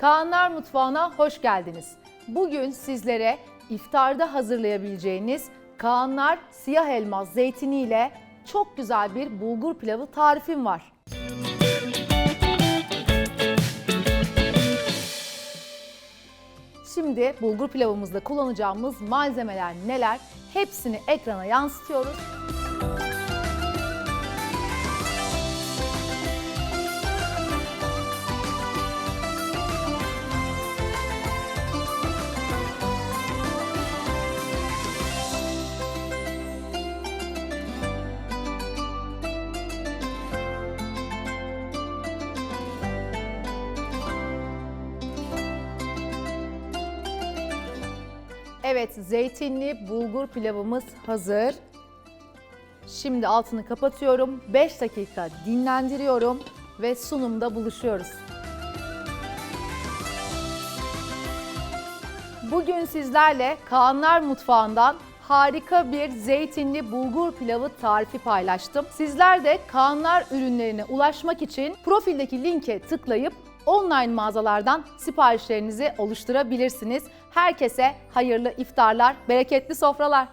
Kaanlar Mutfağı'na hoş geldiniz. Bugün sizlere iftarda hazırlayabileceğiniz Kaanlar siyah elma zeytiniyle çok güzel bir bulgur pilavı tarifim var. Şimdi bulgur pilavımızda kullanacağımız malzemeler neler? Hepsini ekrana yansıtıyoruz. Evet, zeytinli bulgur pilavımız hazır. Şimdi altını kapatıyorum. 5 dakika dinlendiriyorum ve sunumda buluşuyoruz. Bugün sizlerle Kaanlar Mutfağı'ndan harika bir zeytinli bulgur pilavı tarifi paylaştım. Sizler de Kaanlar ürünlerine ulaşmak için profildeki linke tıklayıp online mağazalardan siparişlerinizi oluşturabilirsiniz. Herkese hayırlı iftarlar, bereketli sofralar.